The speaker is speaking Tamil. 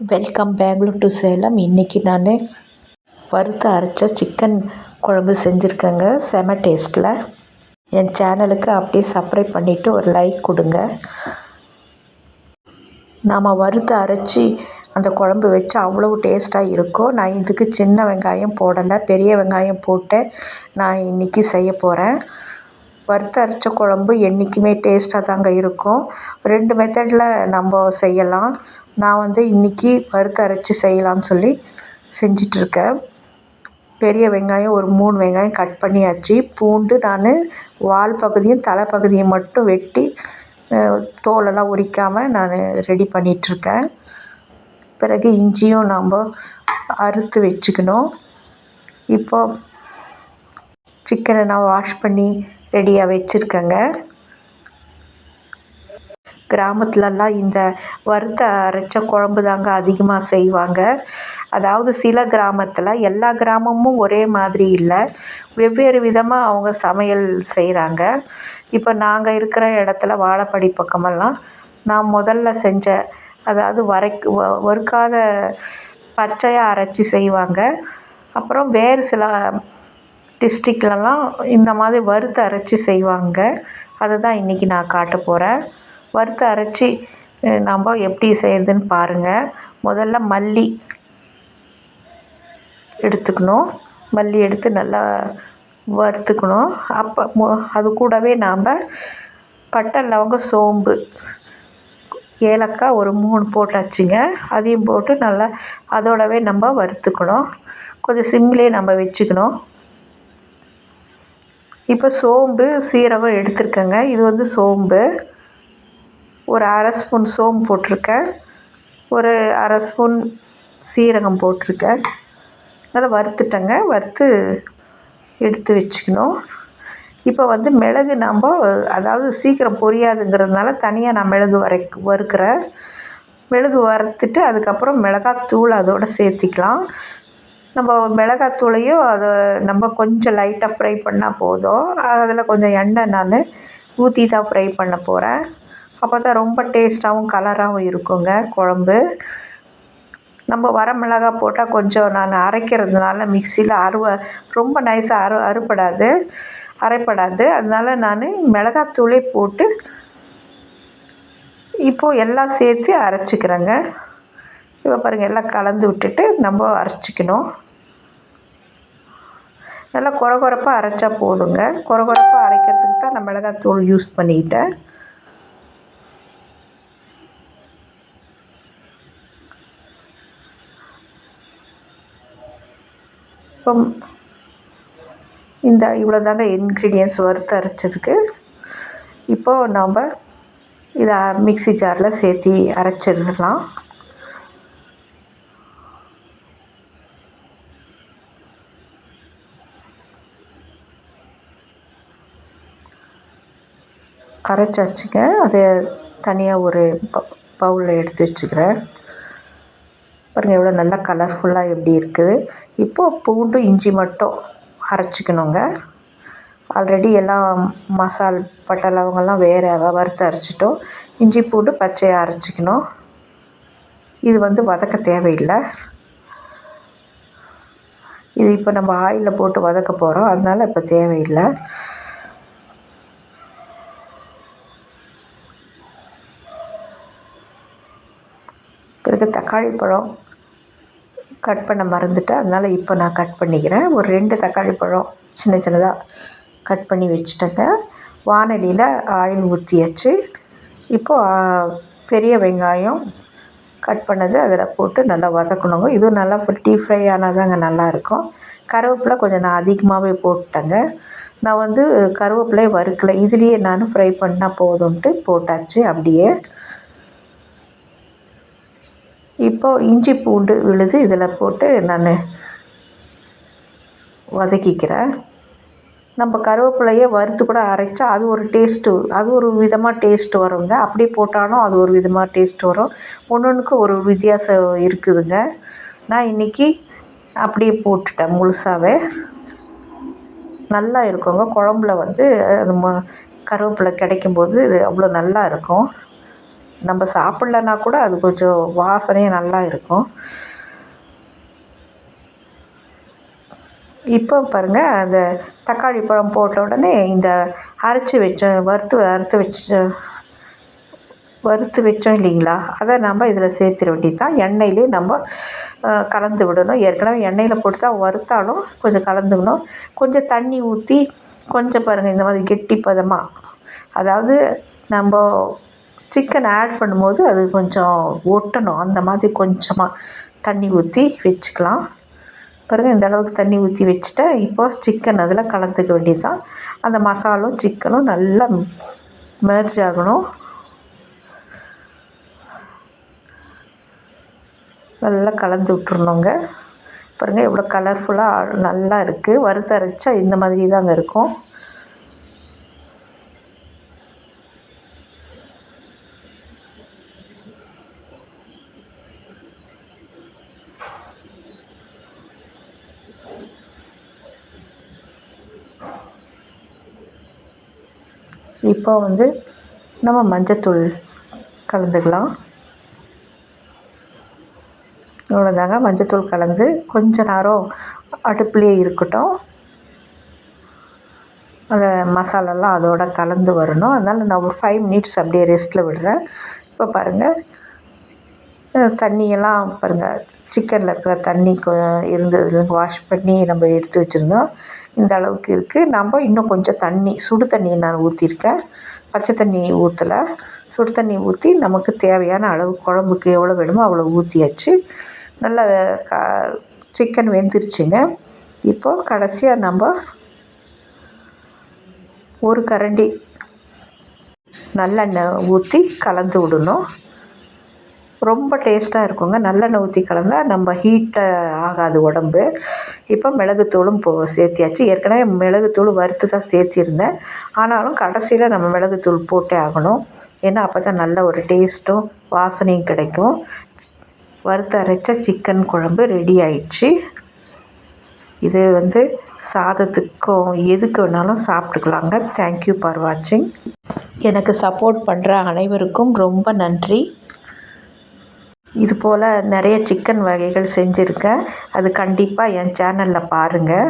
வெல்கம் பெங்களூர் டு சேலம் இன்றைக்கி நான் வறுத்து அரைச்ச சிக்கன் குழம்பு செஞ்சுருக்கேங்க. செம டேஸ்ட்டில் என் சேனலுக்கு அப்படியே சப்ஸ்கிரைப் பண்ணிவிட்டு ஒரு லைக் கொடுங்க. நாம் வறுத்து அரைச்சி அந்த குழம்பு வச்சு அவ்வளோ டேஸ்ட்டாக இருக்கும் நான் இதுக்கு சின்ன வெங்காயம் போடலை பெரிய வெங்காயம் போட்டு நான் இன்றைக்கி செய்ய போகிறேன் வறுத்து அரைச்ச குழம்பு என்றைக்குமே டேஸ்ட்டாக தாங்க இருக்கும். ரெண்டு மெத்தடில் நம்ம செய்யலாம். நான் வந்து இன்றைக்கி வறுத்து அரைச்சி செய்யலாம்னு சொல்லி செஞ்சிட்ருக்கேன் பெரிய வெங்காயம் ஒரு மூணு வெங்காயம் கட் பண்ணியாச்சு. பூண்டு நான் வால் பகுதியும் தலை பகுதியும் மட்டும் வெட்டி தோலெல்லாம் உரிக்காமல் நான் ரெடி பண்ணிகிட்ருக்கேன் பிறகு இஞ்சியும் நம்ம அறுத்து வச்சுக்கணும். இப்போ சிக்கனை நான் வாஷ் பண்ணி ரெடியாக வச்சுருக்கேங்க. கிராமத்துலலாம் இந்த வறுத்த அரைச்ச குழம்பு தாங்க அதிகமாக செய்வாங்க. அதாவது சில கிராமத்தில் எல்லா கிராமமும் ஒரே மாதிரி இல்லை. வெவ்வேறு விதமாக அவங்க சமையல் செய்கிறாங்க இப்போ நாங்கள் இருக்கிற இடத்துல வாழப்பாடி பக்கமெல்லாம் நான் முதல்ல செஞ்ச அதாவது வரைக் வறுக்காத பச்சையாக அரைச்சி செய்வாங்க. அப்புறம் வேறு சில டிஸ்ட்ரிக்ட்லலாம் இந்த மாதிரி வறுத்து அரைச்சி செய்வாங்க. அதை தான் இன்றைக்கி நான் காட்ட போகிறேன் வறுத்து அரைச்சி நம்ம எப்படி செய்கிறதுன்னு பாருங்கள் முதல்ல மல்லி எடுத்துக்கணும். மல்லி எடுத்து நல்லா வறுத்துக்கணும். அப்போ மொ அது கூடவே நாம் பட்டை லவங்கம் சோம்பு ஏலக்காய் ஒரு மூணு போட்டாச்சுங்க. அதையும் போட்டு நல்லா அதோடவே நம்ம வறுத்துக்கணும். கொஞ்சம் சிம்லேயே நம்ம வச்சுக்கணும். இப்போ சோம்பு சீரகம் எடுத்துருக்கேங்க. இது வந்து சோம்பு. ஒரு அரை ஸ்பூன் சோம்பு போட்டிருக்கேன். ஒரு அரை ஸ்பூன் சீரகம் போட்டிருக்கேன். நல்லா வறுத்துட்டேங்க. வறுத்து எடுத்து வச்சுக்கணும். இப்போ வந்து மிளகு நம்ம அதாவது சீக்கிரம் பொரியாதுங்கிறதுனால தனியாக நான் மிளகு வரை வறுக்கிறேன். மிளகு வறுத்துட்டு அதுக்கப்புறம் மிளகாத்தூள் அதோடு சேர்த்திக்கலாம். நம்ம மிளகாத்தூளையும் அதை நம்ம கொஞ்சம் லைட்டாக ஃப்ரை பண்ணால் போதும். அதில் கொஞ்சம் எண்ணெய் நான் ஊற்றி தான் ஃப்ரை பண்ண போகிறேன் அப்போ தான் ரொம்ப டேஸ்ட்டாகவும் கலராகவும் இருக்குங்க குழம்பு. நம்ம வர மிளகா போட்டால் கொஞ்சம் நான் அரைக்கிறதுனால மிக்சியில் அருவ ரொம்ப நைஸாக அரு அறுப்படாது அரைப்படாது. அதனால நான் மிளகாத்தூளே போட்டு இப்போது எல்லாம் சேர்த்து அரைச்சிக்கிறேங்க. இப்போ பாருங்கள் எல்லாம் கலந்து விட்டுட்டு நம்ம அரைச்சிக்கணும். நல்லா குறை குறைப்பாக அரைச்சா போதுங்க. குறை குறைப்பாக அரைக்கிறதுக்கு தான் நான் மிளகாத்தூள் யூஸ் பண்ணிக்கிட்டேன் இப்போ இந்த இவ்வளோ தாங்க இன்க்ரீடியன்ஸ் வறுத்து அரைச்சதுக்கு. இப்போது நாம் இதை மிக்ஸி ஜாரில் சேர்த்தி அரைச்சிடலாம். அரைச்சாச்சுங்க அதை தனியாக ஒரு ப பவுலில் எடுத்து வச்சுக்கிறேன். பாருங்கள் எவ்வளோ நல்லா கலர்ஃபுல்லாக எப்படி இருக்குது. இப்போது பூண்டு இஞ்சி மட்டும் அரைச்சிக்கணுங்க. ஆல்ரெடி எல்லாம் மசால் பட்டை லவங்கெல்லாம் வேறு வறுத்து அரைச்சிட்டோம். இஞ்சி பூண்டு பச்சையாக அரைச்சிக்கணும். இது வந்து வதக்க தேவையில்லை. இது இப்போ நம்ம ஆயிலில் போட்டு வதக்க போகிறோம் அதனால் இப்போ தேவையில்லை. தக்காளி பழம் கட் பண்ண மறந்துட்டேன். அதனால் இப்போ நான் கட் பண்ணிக்கிறேன். ஒரு ரெண்டு தக்காளி பழம் சின்ன சின்னதாக கட் பண்ணி வச்சுட்டேங்க. வானலியில் ஆயில் ஊற்றியாச்சு இப்போது பெரிய வெங்காயம் கட் பண்ணது அதில் போட்டு நல்லா வதக்கணுங்க. இதுவும் நல்லா இப்போ டீப் ஃப்ரை ஆனால் தாங்க நல்லாயிருக்கும். கருவேப்பிலை கொஞ்சம் நான் அதிகமாகவே போட்டேங்க நான் வந்து கருவேப்பிலையை வறுக்கலை. இதுலேயே நான் ஃப்ரை பண்ணால் போதும்ன்ட்டு போட்டாச்சு. அப்படியே இப்போது இஞ்சி பூண்டு விழுது இதில் போட்டு நான் வதக்கிக்கிறேன். நம்ம கருவேப்பிலையை வறுத்து கூட அரைச்சா அது ஒரு டேஸ்ட்டு அது ஒரு விதமாக டேஸ்ட்டு வருங்க. அப்படியே போட்டாலும் அது ஒரு விதமாக டேஸ்ட் வரும். ஒன்று ஒன்றுக்கு ஒரு வித்தியாசம் இருக்குதுங்க. நான் இன்றைக்கி அப்படியே போட்டுட்டேன் முழுசாகவே நல்லா இருக்குங்க. குழம்புல வந்து அது ம கருவேப்பிலை கிடைக்கும்போது அவ்வளோ நல்லா இருக்கும். நம்ம சாப்பிட்லன்னா கூட அது கொஞ்சம் வாசனையே நல்லா இருக்கும். இப்போ பாருங்கள் அந்த தக்காளி பழம் போட்ட உடனே இந்த அரைச்சி வச்சோம் வறுத்து அறுத்து வச்சு வறுத்து வச்சோம் இல்லைங்களா? அதை நம்ம இதில் சேர்த்திட வேண்டியது தான் எண்ணெயிலே நம்ம கலந்து விடணும். ஏற்கனவே எண்ணெயில் போட்டு தான் வறுத்தாலும் கொஞ்சம் கலந்துக்கணும். கொஞ்சம் தண்ணி ஊற்றி கொஞ்சம் பாருங்கள் இந்த மாதிரி கெட்டி பதமாக அதாவது நம்ம சிக்கன் ஆட் பண்ணும்போது அது கொஞ்சம் ஒட்டணும். அந்த மாதிரி கொஞ்சமாக தண்ணி ஊற்றி வச்சுக்கலாம். பாருங்கள் இந்த அளவுக்கு தண்ணி ஊற்றி வச்சுட்டா இப்போ சிக்கன் அதில் கலந்துக்க வேண்டியது தான் அந்த மசாலும் சிக்கனும் நல்லா மெர்ஜ் ஆகணும். நல்லா கலந்து விட்டுருணுங்க பாருங்கள் எவ்வளோ கலர்ஃபுல்லாக நல்லா இருக்குது வறுத்தரைச்சா இந்த மாதிரி தாங்க இருக்கும். இப்போ வந்து நம்ம மஞ்சத்தூள் கலந்துக்கலாம். இவ்வளோதாங்க மஞ்சத்தூள் கலந்து கொஞ்ச நேரம் அடுப்புலேயே இருக்கட்டும். அந்த மசாலாலாம் அதோட கலந்து வரணும். அதனால் நான் ஒரு ஃபைவ் மினிட்ஸ் அப்படியே ரெஸ்ட்டில் விடுறேன். இப்போ பாருங்கள் தண்ணியெல்லாம் பாருங்கள் சிக்கனில் இருக்கிற தண்ணி கொ வாஷ் பண்ணி நம்ம எடுத்து வச்சுருந்தோம். இந்த அளவுக்கு இருக்குது நம்ம இன்னும் கொஞ்சம் தண்ணி சுடு தண்ணியை நான் ஊற்றிருக்கேன் பச்சை தண்ணி ஊற்றலை சுடு தண்ணி ஊற்றி நமக்கு தேவையான அளவு குழம்புக்கு எவ்வளோ வேணுமோ அவ்வளோ ஊற்றியாச்சு நல்லா க சிக்கன் வெந்துருச்சுங்க. இப்போது கடைசியாக நம்ம ஒரு கரண்டி நல்லெண்ணெய் ஊற்றி கலந்து விடணும். ரொம்ப டேஸ்ட்டாக இருக்குங்க. நல்லெண்ணெய் ஊற்றி கலந்தால் நம்ம ஹீட்டை ஆகாது உடம்பு. இப்போ மிளகுத்தூளும் போ சேர்த்தியாச்சு. ஏற்கனவே மிளகுத்தூள் வறுத்து தான் சேர்த்திருந்தேன். ஆனாலும் கடைசியில் நம்ம மிளகுத்தூள் போட்டே ஆகணும். ஏன்னா அப்போ தான் நல்ல ஒரு டேஸ்ட்டும் வாசனையும் கிடைக்கும். வறுத்து அரைச்ச சிக்கன் குழம்பு ரெடி ஆயிடுச்சு. இது வந்து சாதத்துக்கும் எதுக்கு வேணாலும் சாப்பிட்டுக்கலாங்க. தேங்க்யூ ஃபார் வாட்சிங் எனக்கு சப்போர்ட் பண்ணுற அனைவருக்கும் ரொம்ப நன்றி. இது போல் நிறைய சிக்கன் வகைகள் செஞ்சுருக்கேன். அது கண்டிப்பாக என் சேனலில் பாருங்கள்